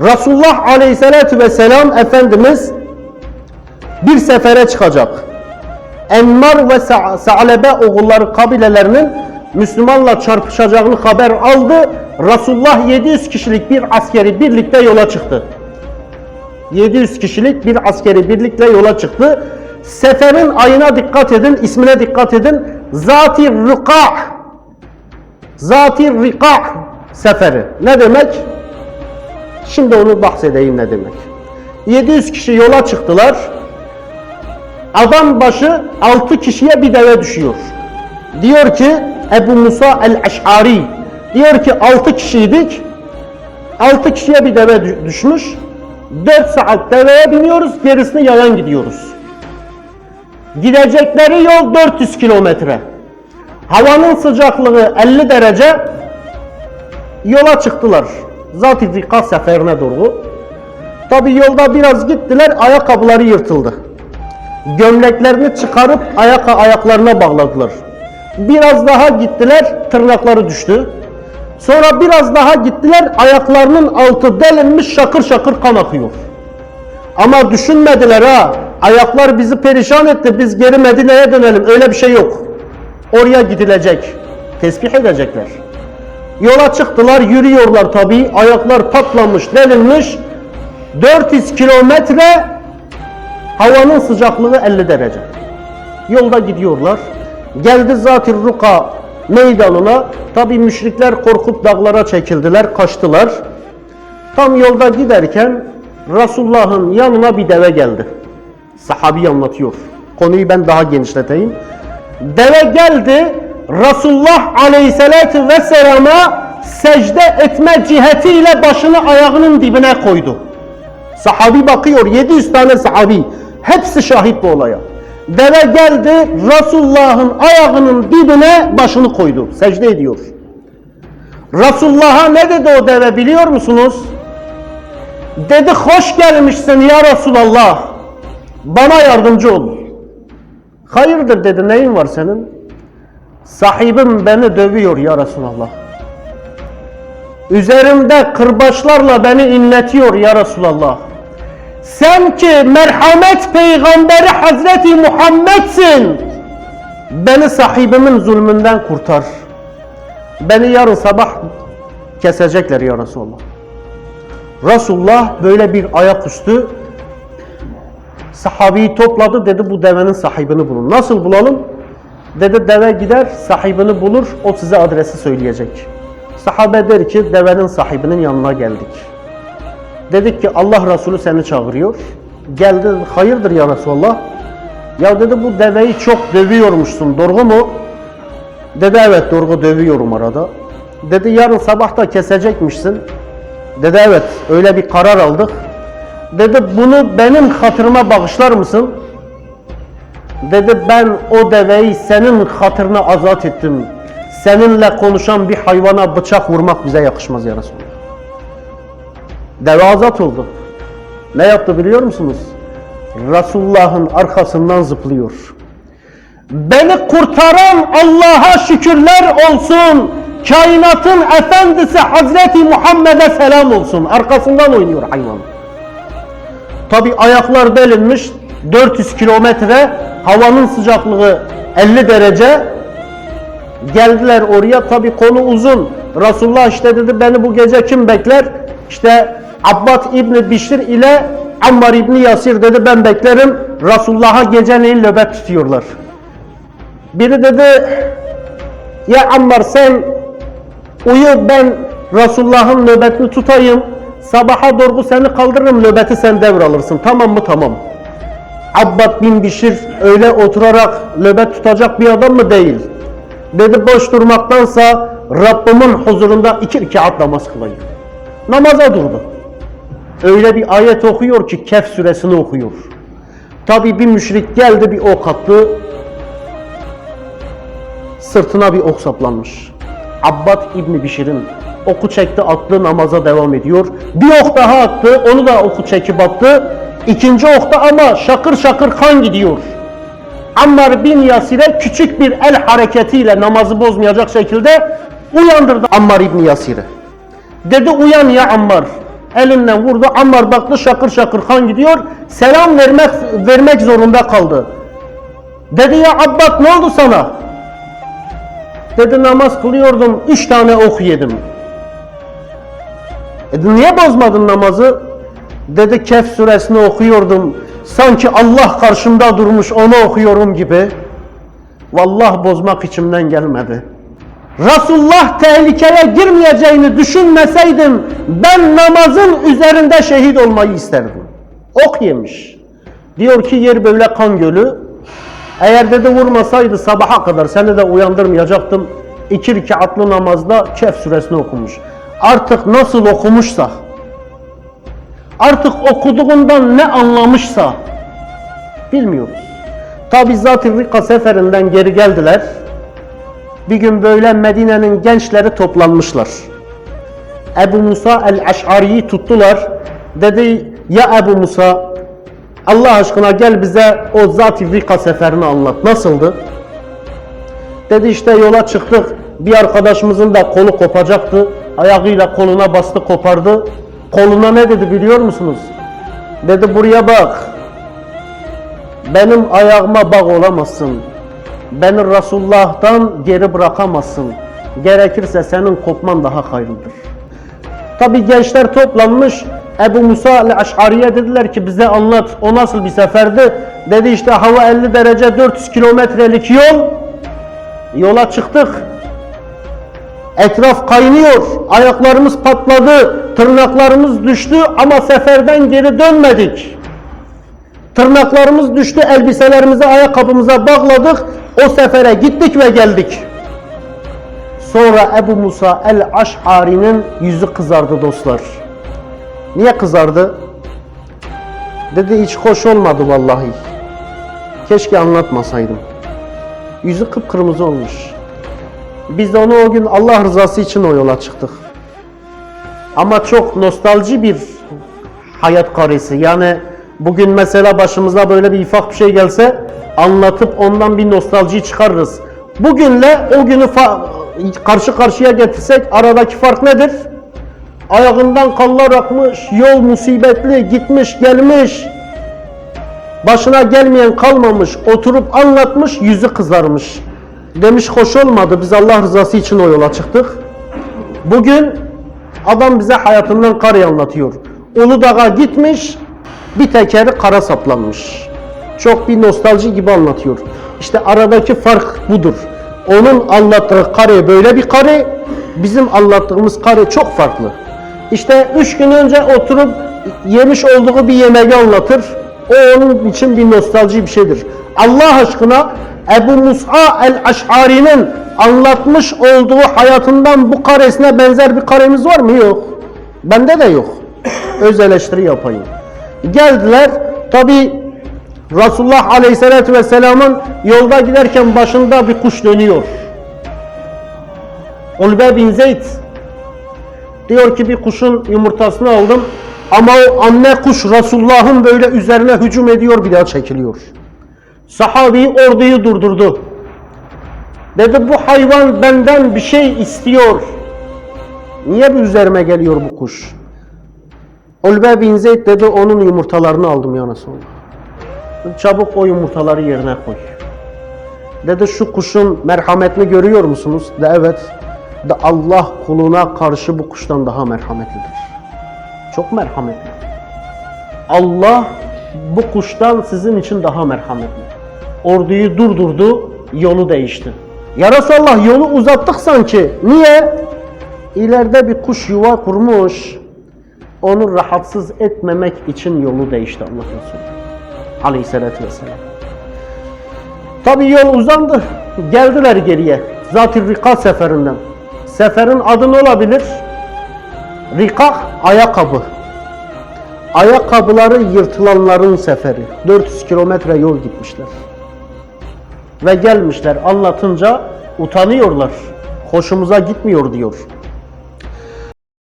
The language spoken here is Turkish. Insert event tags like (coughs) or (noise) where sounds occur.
Resulullah Aleyhisselatü Vesselam Efendimiz bir sefere çıkacak. Enmar ve Sa- Sa'lebe oğulları kabilelerinin Müslümanla çarpışacağını haber aldı. Resulullah 700 kişilik bir askeri birlikte yola çıktı. 700 kişilik bir askeri birlikle yola çıktı. Seferin ayına dikkat edin, ismine dikkat edin. Zati Rika Zati Rika seferi. Ne demek? Şimdi onu bahsedeyim ne demek. 700 kişi yola çıktılar. Adam başı 6 kişiye bir deve düşüyor. Diyor ki Ebu Musa el-Eş'ari diyor ki 6 kişiydik. 6 kişiye bir deve dü- düşmüş. 4 saat deveye biniyoruz, gerisini yayan gidiyoruz. Gidecekleri yol 400 kilometre. Havanın sıcaklığı 50 derece. Yola çıktılar. Zat-ı Zika seferine doğru. Tabi yolda biraz gittiler, ayakkabıları yırtıldı. Gömleklerini çıkarıp ayak ayaklarına bağladılar. Biraz daha gittiler, tırnakları düştü. Sonra biraz daha gittiler, ayaklarının altı delinmiş şakır şakır kan akıyor. Ama düşünmediler ha, ayaklar bizi perişan etti, biz geri Medine'ye dönelim. Öyle bir şey yok. Oraya gidilecek, tesbih edecekler. Yola çıktılar, yürüyorlar tabii. Ayaklar patlamış, delinmiş. 400 kilometre havanın sıcaklığı 50 derece. Yolda gidiyorlar. Geldi Zat-ı Ruka meydanına. Tabi müşrikler korkup dağlara çekildiler, kaçtılar. Tam yolda giderken Resulullah'ın yanına bir deve geldi. Sahabi anlatıyor. Konuyu ben daha genişleteyim. Deve geldi, Resulullah Aleyhisselatü Vesselam'a secde etme cihetiyle başını ayağının dibine koydu. Sahabi bakıyor, 700 tane sahabi. Hepsi şahit bu olaya. Deve geldi, Resulullah'ın ayağının dibine başını koydu. Secde ediyor. Resulullah'a ne dedi o deve biliyor musunuz? Dedi hoş gelmişsin ya Resulallah. Bana yardımcı ol. Hayırdır dedi neyin var senin? Sahibim beni dövüyor ya Resulallah. Üzerimde kırbaçlarla beni inletiyor ya Resulallah. Sen ki merhamet peygamberi Hazreti Muhammed'sin. Beni sahibimin zulmünden kurtar. Beni yarın sabah kesecekler ya Resulallah. Resulullah böyle bir ayaküstü sahabeyi topladı dedi bu devenin sahibini bulun. Nasıl bulalım? Dedi deve gider sahibini bulur o size adresi söyleyecek. Sahabe der ki devenin sahibinin yanına geldik. Dedik ki Allah Resulü seni çağırıyor. Geldi hayırdır ya Resulallah. Ya dedi bu deveyi çok dövüyormuşsun doğru mu? Dedi evet doğru dövüyorum arada. Dedi yarın sabah da kesecekmişsin. Dedi evet öyle bir karar aldık. Dedi bunu benim hatırıma bağışlar mısın? Dedi ben o deveyi senin hatırına azat ettim. Seninle konuşan bir hayvana bıçak vurmak bize yakışmaz ya Resulallah. Deve azat oldu. Ne yaptı biliyor musunuz? Resulullah'ın arkasından zıplıyor. Beni kurtaran Allah'a şükürler olsun. Kainatın efendisi Hazreti Muhammed'e selam olsun. Arkasından oynuyor hayvan. Tabi ayaklar delinmiş 400 kilometre havanın sıcaklığı 50 derece. Geldiler oraya. Tabi konu uzun. Resulullah işte dedi beni bu gece kim bekler? İşte Abbad İbni Bişir ile Ammar İbni Yasir dedi ben beklerim. Resulullah'a geceleyin nöbet tutuyorlar. Biri dedi ya Ammar sen uyu ben Resulullah'ın nöbetini tutayım. Sabaha doğru seni kaldırırım nöbeti sen devralırsın tamam mı? Tamam Abbad bin Bişir öyle oturarak nöbet tutacak bir adam mı değil? Dedi boş durmaktansa Rabbimin huzurunda iki rekat namaz kılayım. Namaza durdu öyle bir ayet okuyor ki Kehf suresini okuyor. Tabi bir müşrik geldi bir ok attı. Sırtına bir ok saplanmış. Abbad İbni Bişir'in oku çekti attı namaza devam ediyor. Bir ok daha attı onu da oku çekip attı. İkinci okta ama şakır şakır kan gidiyor. Ammar bin Yasir'e küçük bir el hareketiyle namazı bozmayacak şekilde uyandırdı Ammar İbni Yasir'i. Dedi uyan ya Ammar. Elinden vurdu. Ammar baktı şakır şakır kan gidiyor. Selam vermek vermek zorunda kaldı. Dedi ya Abbas ne oldu sana? Dedi namaz kılıyordum. Üç tane ok yedim. E, niye bozmadın namazı? Dedi Kehf suresini okuyordum. Sanki Allah karşımda durmuş onu okuyorum gibi. Vallahi bozmak içimden gelmedi. Resulullah tehlikeye girmeyeceğini düşünmeseydim ben namazın üzerinde şehit olmayı isterdim. Ok yemiş. Diyor ki yer böyle kan gölü. Eğer dedi vurmasaydı sabaha kadar seni de uyandırmayacaktım. İki rekatlı namazda Kehf suresini okumuş. Artık nasıl okumuşsa, artık okuduğundan ne anlamışsa bilmiyoruz. Tabi zat-ı Rika seferinden geri geldiler. Bir gün böyle Medine'nin gençleri toplanmışlar. Ebu Musa el-Eş'ari'yi tuttular. Dedi ya Ebu Musa Allah aşkına gel bize o Zat-ı Rika seferini anlat. Nasıldı? Dedi işte yola çıktık. Bir arkadaşımızın da kolu kopacaktı. Ayağıyla koluna bastı kopardı. Koluna ne dedi biliyor musunuz? Dedi buraya bak. Benim ayağıma bağ olamazsın. Beni Resulullah'tan geri bırakamazsın. Gerekirse senin kopman daha hayırlıdır. Tabi gençler toplanmış. Ebu Musa el-Eş'ariye dediler ki bize anlat o nasıl bir seferdi? Dedi işte hava 50 derece 400 kilometrelik yol. Yola çıktık. Etraf kaynıyor. Ayaklarımız patladı. Tırnaklarımız düştü ama seferden geri dönmedik. Tırnaklarımız düştü, elbiselerimizi ayakkabımıza bağladık. O sefere gittik ve geldik. Sonra Ebu Musa el-Aş'ari'nin yüzü kızardı dostlar. Niye kızardı? Dedi hiç hoş olmadı vallahi. Keşke anlatmasaydım. Yüzü kıpkırmızı olmuş. Biz de onu o gün Allah rızası için o yola çıktık. Ama çok nostalji bir hayat karesi. Yani bugün mesela başımıza böyle bir ufak bir şey gelse anlatıp ondan bir nostalji çıkarırız. Bugünle o günü karşı karşıya getirsek aradaki fark nedir? Ayağından kanlar akmış, yol musibetli, gitmiş gelmiş. Başına gelmeyen kalmamış, oturup anlatmış, yüzü kızarmış. Demiş hoş olmadı, biz Allah rızası için o yola çıktık. Bugün adam bize hayatından karı anlatıyor. Uludağ'a gitmiş, bir tekeri kara saplanmış. Çok bir nostalji gibi anlatıyor. İşte aradaki fark budur. Onun anlattığı kare böyle bir kare, bizim anlattığımız kare çok farklı. İşte üç gün önce oturup yemiş olduğu bir yemeği anlatır. O onun için bir nostalji bir şeydir. Allah aşkına Ebu Musa el-Eş'ari'nin anlatmış olduğu hayatından bu karesine benzer bir karemiz var mı? Yok. Bende de yok. (coughs) Öz eleştiri yapayım. Geldiler. Tabi Resulullah Aleyhisselatü Vesselam'ın yolda giderken başında bir kuş dönüyor. Ulbe bin Zeyd diyor ki bir kuşun yumurtasını aldım ama o anne kuş Resulullah'ın böyle üzerine hücum ediyor bir daha çekiliyor. Sahabi orduyu durdurdu. Dedi bu hayvan benden bir şey istiyor. Niye bir üzerime geliyor bu kuş? Ulbe bin Zeyd dedi onun yumurtalarını aldım ya Resulullah. Çabuk o yumurtaları yerine koy. Dedi şu kuşun merhametini görüyor musunuz? De evet. De Allah kuluna karşı bu kuştan daha merhametlidir. Çok merhametli. Allah bu kuştan sizin için daha merhametli. Orduyu durdurdu, yolu değişti. Ya Resulallah yolu uzattık sanki. Niye? İleride bir kuş yuva kurmuş. Onu rahatsız etmemek için yolu değişti Allah Resulü. Aleyhisselatü Vesselam. Tabi yol uzandı. Geldiler geriye. Zat-ı Rika seferinden. Seferin adı ne olabilir? Rika ayakkabı. Ayakkabıları yırtılanların seferi. 400 kilometre yol gitmişler. Ve gelmişler anlatınca utanıyorlar. Hoşumuza gitmiyor diyor.